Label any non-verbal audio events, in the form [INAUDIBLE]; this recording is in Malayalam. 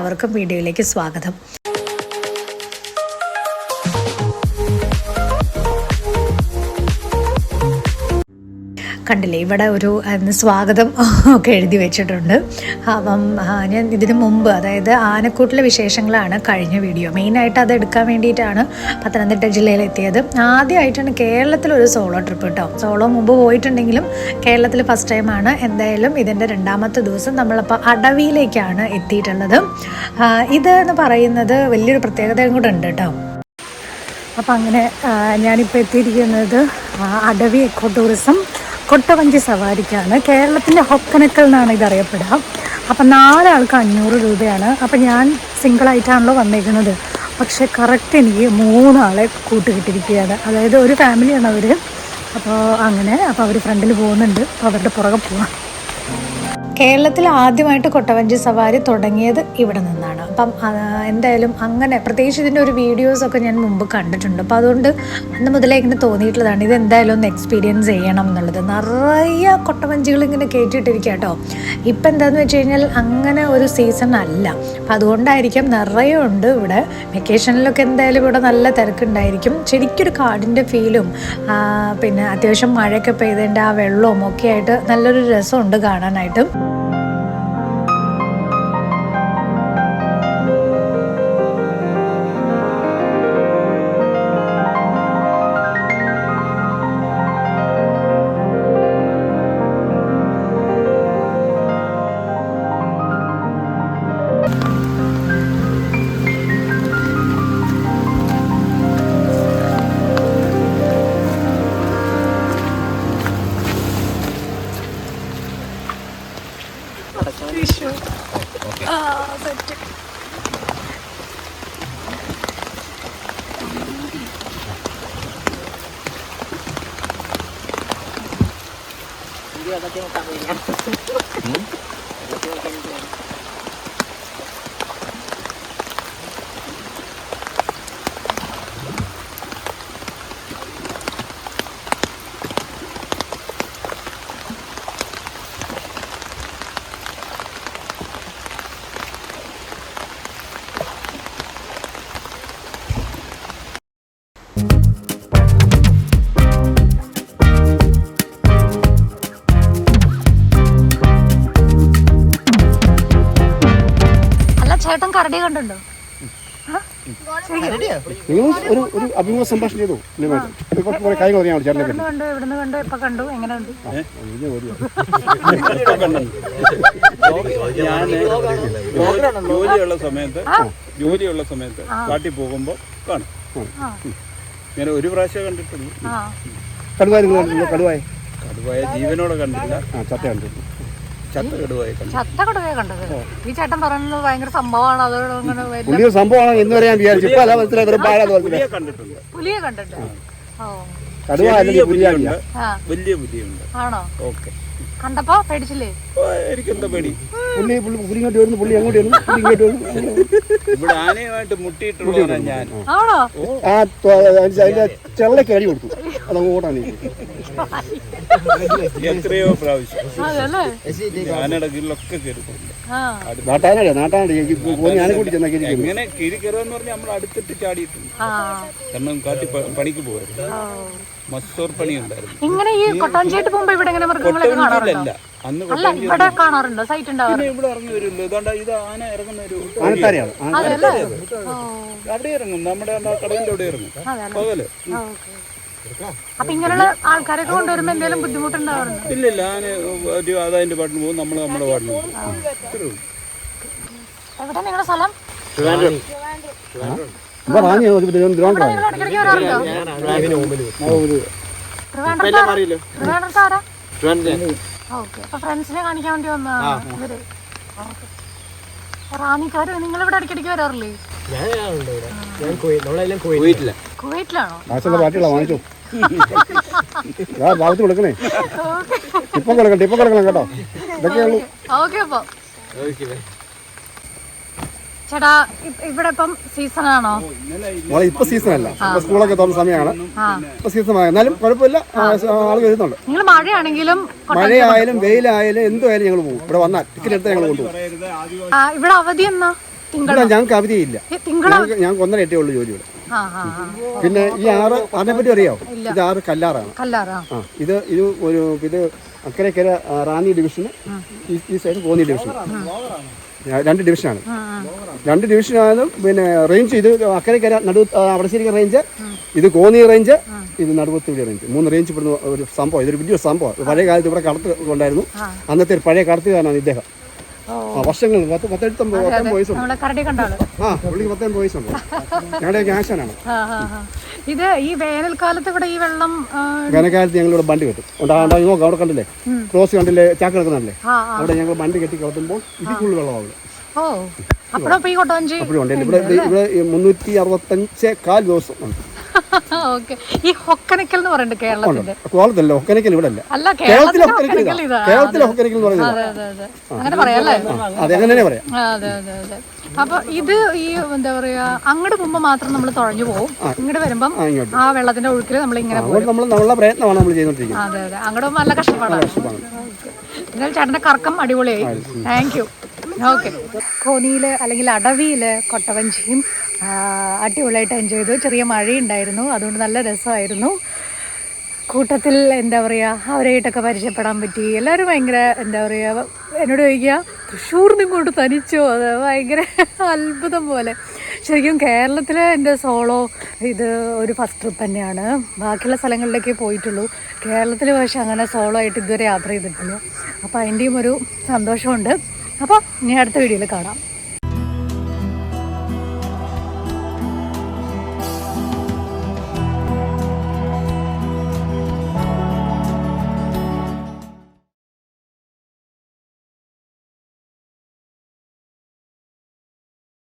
അവർക്കും വീഡിയോയിലേക്ക് സ്വാഗതം. കണ്ടില്ലേ? ഇവിടെ ഒരു സ്വാഗതം [LAUGHS] ഒക്കെ എഴുതി വെച്ചിട്ടുണ്ട്. അപ്പം ഞാൻ ഇതിനു മുമ്പ് അതായത് ആനക്കൂട്ടിലെ വിശേഷങ്ങളാണ് കഴിഞ്ഞ വീഡിയോ. മെയിനായിട്ട് അത് എടുക്കാൻ വേണ്ടിയിട്ടാണ് പത്തനംതിട്ട ജില്ലയിൽ എത്തിയത് ആദ്യമായിട്ടാണ് കേരളത്തിലൊരു സോളോ ട്രിപ്പ് കേട്ടോ. സോളോ മുമ്പ് പോയിട്ടുണ്ടെങ്കിലും കേരളത്തിൽ ഫസ്റ്റ് ടൈമാണ് എന്തായാലും ഇതിന്റെ രണ്ടാമത്തെ ദിവസം നമ്മളപ്പോൾ അടവിയിലേക്കാണ് എത്തിയിട്ടുള്ളത്. ഇത് എന്ന് പറയുന്നത് വലിയൊരു പ്രത്യേകതയും കൂടെ ഉണ്ട് കേട്ടോ. അപ്പം അങ്ങനെ ഞാനിപ്പോൾ എത്തിയിരിക്കുന്നത് അടവി എക്കോ ടൂറിസം കൊട്ടവഞ്ചി സവാരിക്കാണ്. കേരളത്തിന്റെ ഹൊക്കനക്കൽ എന്നാണ് ഇതറിയപ്പെടുക. അപ്പം നാലാൾക്ക് അഞ്ഞൂറ് രൂപയാണ്. അപ്പം ഞാൻ സിംഗിളായിട്ടാണല്ലോ വന്നേക്കുന്നത്. പക്ഷേ കറക്റ്റ് എനിക്ക് മൂന്നാളെ കൂട്ടുകിട്ടിരിക്കുകയാണ്. അതായത് ഒരു ഫാമിലിയാണ് അവർ അപ്പോൾ അങ്ങനെ അപ്പോൾ അവർ ഫ്രണ്ടിൽ പോകുന്നുണ്ട്. അപ്പോൾ അവരുടെ പുറകെ പോവാം. കേരളത്തിൽ ആദ്യമായിട്ട് കൊട്ടവഞ്ചി സവാരി തുടങ്ങിയത് ഇവിടെ നിന്നാണ്. അപ്പം എന്തായാലും അങ്ങനെ പ്രത്യേകിച്ച് ഇതിന്റെ ഒരു വീഡിയോസൊക്കെ ഞാൻ മുമ്പ് കണ്ടിട്ടുണ്ട്. അപ്പോൾ അതുകൊണ്ട് അന്ന് മുതലേ ഇങ്ങനെ തോന്നിയിട്ടുള്ളതാണ് ഇത് എന്തായാലും ഒന്ന് എക്സ്പീരിയൻസ് ചെയ്യണം എന്നുള്ളത്. നിറയെ കൊട്ടവഞ്ചികൾ ഇങ്ങനെ കയറ്റിയിട്ടിരിക്കുക കേട്ടോ ഇപ്പം എന്താണെന്ന് വെച്ച് കഴിഞ്ഞാൽ അങ്ങനെ ഒരു സീസൺ അല്ല. അപ്പം അതുകൊണ്ടായിരിക്കും നിറയെ ഉണ്ട് ഇവിടെ. വെക്കേഷനിലൊക്കെ എന്തായാലും ഇവിടെ നല്ല തിരക്കുണ്ടായിരിക്കും. ശരിക്കൊരു കാടിന്റെ ഫീലും പിന്നെ അത്യാവശ്യം മഴയൊക്കെ പെയ്തതിന്റെ ആ വെള്ളവും ഒക്കെ ആയിട്ട് നല്ലൊരു രസമുണ്ട് കാണാനായിട്ട്. അല്ല ചേട്ടൻ കരടി കണ്ടുണ്ടോ നിങ്ങൾ ഒരു ഒരു അഭിമുഖ സംഭാഷണം ചെയ്തു. ഇന്നുമായിട്ട്. ഇപ്പൊ കുറെ കാര്യങ്ങൾ അറിയാം ചേട്ടനെ പറ്റി ഇവിടുന്ന് കണ്ടു? ഇവിടുന്ന് കണ്ടു? ഇപ്പൊ കണ്ടു. എങ്ങനെയുണ്ട് ഞാൻ ജോലിയുള്ള സമയത്ത് ജോലിയുള്ള സമയത്ത് കാട്ടി പോകുമ്പോൾ കാണും. ഇങ്ങനെ ഞാൻ ഒരു പ്രാവശ്യം കണ്ടിട്ടുള്ളൂ ആ. കടുവായ കടുവായ? കടുവായ ജീവനോടെ കണ്ടില്ല ആ ചത്ത കണ്ടിട്ടുണ്ട്. കണ്ടത്. ഈ ചേട്ടൻ പറയുന്നത് ഭയങ്കര സംഭവമാണ്. അത് അങ്ങനെ വലിയ സംഭവമാണ് എന്ന് പറയാൻ വിചാരിച്ചു. ഇപ്പൊ അല്ല മനസ്സിലായി വെറും പുലിയെ കണ്ടിട്ടുണ്ട്. പുലിയെ കണ്ടിട്ട് ഓ. കടുവ ചെറിയ അല്ലെങ്കിൽ പുലിയാണില്ല ആ. വലിയ പുലിയുണ്ട്. ആണോ? ഓക്കെ. കണ്ടപ്പോ പേടിച്ചില്ലേ? എനിക്കെന്താ പേടി? പുള്ളി പുള്ളി പുലി ഇങ്ങോട്ട് വരുന്നു പുള്ളി അങ്ങോട്ട് വരുന്നു പുള്ളി ഇങ്ങോട്ട് വരുന്നു. ഇവിടെ ആനയുമായിട്ട് മുട്ടിയിട്ടുള്ളവരാണ് ഞാൻ. ആണോ? ആ അതിന്റെ ചെള്ളയ്ക്ക് അടി കൊടുത്തു. അതങ്ങോട്ടാണ് എത്രയോ പ്രാവശ്യം. അതല്ലേ? ആനയുടെ കീഴിലൊക്കെ കയറിയിട്ടുണ്ട് ആ. നാട്ടാനടിയാ നാട്ടാനടി പോയി ഞാനെ കൂട്ടി ചെന്നാ കയറി എങ്ങനെ കീഴി കയറുക പറഞ്ഞാൽ നമ്മൾ അടുത്തിട്ട് ചാടിയിട്ടുണ്ട്. കാരണം കാട്ടി പണിക്ക് പോകരുത്. മസ്തോർ പണി ഉണ്ടായിരുന്നു ഇങ്ങനെ ഈ കൊട്ടാഞ്ചേട്ട് പോകുമ്പോ ഇവിടെ ഇങ്ങനെ മൃഗങ്ങളൊക്കെ കാണാറുണ്ടോ? അന്ന് ഇവിടെ കാണാറുണ്ടോ? സൈറ്റ് ഉണ്ടാവും പിന്നെ ഇവിടെ ഇറങ്ങി വരുമല്ലോ. ഇതാണ്ട് ഇത് ആന ഇറങ്ങുന്ന ഒരു ആനത്താരയാണ്. ആന- അതല്ലേ? ഓ അവിടെ ഇറങ്ങും നമ്മുടെ കടലിന്റെ അവിടെ ഇറങ്ങും പകൽ. അപ്പൊ ഇങ്ങനെയുള്ള ആൾക്കാരൊക്കെ കൊണ്ടുവരുമ്പോ എന്തെങ്കിലും ബുദ്ധിമുട്ടുണ്ടാവാറുണ്ട്? ഇല്ല ഇല്ല ഞാൻ ഒരു അതതിന്റെ പാട്ടിന് പോകും നമ്മൾ നമ്മുടെ പാട്ടിന് പോകും. എവിടെ നിങ്ങളുടെ സ്ഥലം? എന്താ റാണി തിരുവനന്തപുരം നിങ്ങൾ ഇടയ്ക്കിടയ്ക്ക് നിങ്ങൾ ഇവിടെ ഇടയ്ക്കിടയ്ക്ക് ആരാ കുവൈറ്റിലാണോ? പാട്ടുകളാ വാങ്ങിച്ചു. ആ ഭാഗത്ത് കൊടുക്കണേ. ഇപ്പം കൊടുക്കട്ടെ ഇപ്പം കൊടുക്കണം കേട്ടോ. ഇതൊക്കെ ഉള്ളൂ. ഓക്കെ അപ്പൊ. ചേട്ടാ ഇ- ഇവിടെ ഇപ്പം സീസൺ ആണോ? മോളെ ഇപ്പൊ സീസൺ അല്ല. ഇപ്പൊ സ്കൂളൊക്കെ തുറന്ന സമയമാണ്. ആ. ഇപ്പൊ സീസൺ ആയ. എന്നാലും കുഴപ്പമില്ല. ആൾ വരുന്നുണ്ട്. നിങ്ങൾ മഴയാണെങ്കിലും കൊട്ട- മഴയായാലും വെയിലായാലും എന്തുമായാലും ഞങ്ങൾ പോകും. ഇവിടെ വന്നാൽ ടിക്കറ്റ് എടുത്ത് ഞങ്ങൾ കൊണ്ടുപോകും. ആ, ഇവിടെ അവധി എന്നാ? തിങ്കള? ഞങ്ങൾക്ക് ഞങ്ങൾക്ക് ഒന്നര എട്ടേ ഉള്ളൂ ജോലി ഇവിടെ പിന്നെ ഈ ആറ് അതിനെ പറ്റി അറിയാമോ ഇത് ആറ് കല്ലാറാണ്. കല്ലാറാ. ആ ഇത് ഇത് ഒരു ഇത് അക്കരക്കര റാന്നി ഡിവിഷന് ഈ സൈഡ് കോന്നി ഡിവിഷൻ രണ്ട് ഡിവിഷനാണ്. രണ്ട് ഡിവിഷനാണ് പിന്നെ റേഞ്ച് ഇത് അക്കരക്കര നടു അവിടെ റേഞ്ച് ഇത് കോന്നി റേഞ്ച് ഇത് നടുവത്തൂടി റേഞ്ച് മൂന്ന് റേഞ്ച് ഇവിടുന്ന് ഒരു സംഭവം. ഇതൊരു വലിയ സംഭവം. പഴയ കാലത്ത് ഇവിടെ കടത്ത് കൊണ്ടായിരുന്നു. അന്നത്തെ ഒരു പഴയ കടത്തുകാരനാണ് ഇദ്ദേഹം. വർഷങ്ങൾ പത്ത് നമ്മളെ കരടി കണ്ടാൾ ആ പുള്ളിക്ക് പത്തൊമ്പത് വയസ്സുണ്ട്. ഞങ്ങളുടെ ക്യാഷനാണ്. ഇത് ഈ വേനൽക്കാലത്ത് ഇവിടെ ഈ വെള്ളം വേനൽക്കാലത്ത് ഞങ്ങൾ ഇവിടെ ബണ്ടി കെട്ടും. ഉണ്ടാ നോക്കാം അവിടെ കണ്ടില്ലേ? ക്രോസ് കണ്ടില്ലേ? ചാക്ക് കിടക്കുന്നില്ലേ അവിടെ ഞങ്ങൾ ബണ്ടി കെട്ടി കിടത്തുമ്പോൾ ഇതിക്കുള്ള വെള്ളമാവും ഓ. അപ്പഴപ്പ ഈ കൊട്ടവഞ്ചി അപ്പോഴും ഇവിടെ ഇവിടെ മുന്നൂറ്റി അറുപത്തഞ്ച് കാൽ ദിവസം ഉണ്ട്. ഓക്കെ. ഈ ഹൊക്കനക്കൽ എന്ന് കേരളത്തിന്റെ കോളത്തല്ല ഇവിടെ അല്ല അല്ല കേരളത്തിലെ ഹൊക്കനക്കൽ കേരളത്തിലെ ഒക്കനക്കൽ എന്ന് പറയുന്നത് അതെ അതെ. അതെ അങ്ങനെ പറയാല്ലേ അതെ അങ്ങനെ പറയാം. അതെ അതെ അതെ. അപ്പൊ ഇത് ഈ എന്താ പറയാ അങ്ങോട്ട് പോകുമ്പോ മാത്രം നമ്മൾ തുഴഞ്ഞു പോകും ഇങ്ങോട്ട് വരുമ്പം ആ വെള്ളത്തിന്റെ ഒഴുക്കിൽ നമ്മൾ ഇങ്ങനെ പോകും പ്രയത്നമാണ് നമ്മൾ അതെ അതെ. അങ്ങോട്ട് പോകുമ്പോൾ നല്ല കഷ്ടപ്പാടാണ്. എന്നാൽ ചേട്ടന്റെ കറക്കം അടിപൊളിയായി. Thank you okay. കോന്നിയിൽ അല്ലെങ്കിൽ അടവിയിൽ കൊട്ടവഞ്ചിയും അടിപൊളിയായിട്ട് എൻജോയ് ചെയ്തു. ചെറിയ മഴയുണ്ടായിരുന്നു. അതുകൊണ്ട് നല്ല രസമായിരുന്നു. കൂട്ടത്തിൽ എന്താ പറയുക അവരായിട്ടൊക്കെ പരിചയപ്പെടാൻ പറ്റി. എല്ലാവരും ഭയങ്കര എന്താ പറയുക എന്നോട് ചോദിക്കുക തൃശ്ശൂർ നിങ്ങോട്ട് തനിച്ചോ? അത് ഭയങ്കര അത്ഭുതം പോലെ. ശരിക്കും കേരളത്തിലെ എന്റെ സോളോ ഇത് ഒരു ഫസ്റ്റ് ട്രിപ്പ് തന്നെയാണ്. ബാക്കിയുള്ള സ്ഥലങ്ങളിലേക്കേ പോയിട്ടുള്ളൂ. കേരളത്തിൽ പക്ഷേ അങ്ങനെ സോളോ ആയിട്ട് ഇതുവരെ യാത്ര ചെയ്തിട്ടില്ല. അപ്പോൾ അതിന്റെയും ഒരു സന്തോഷമുണ്ട്. അപ്പോൾ ഇനി അടുത്ത വീഡിയോയിൽ കാണാം.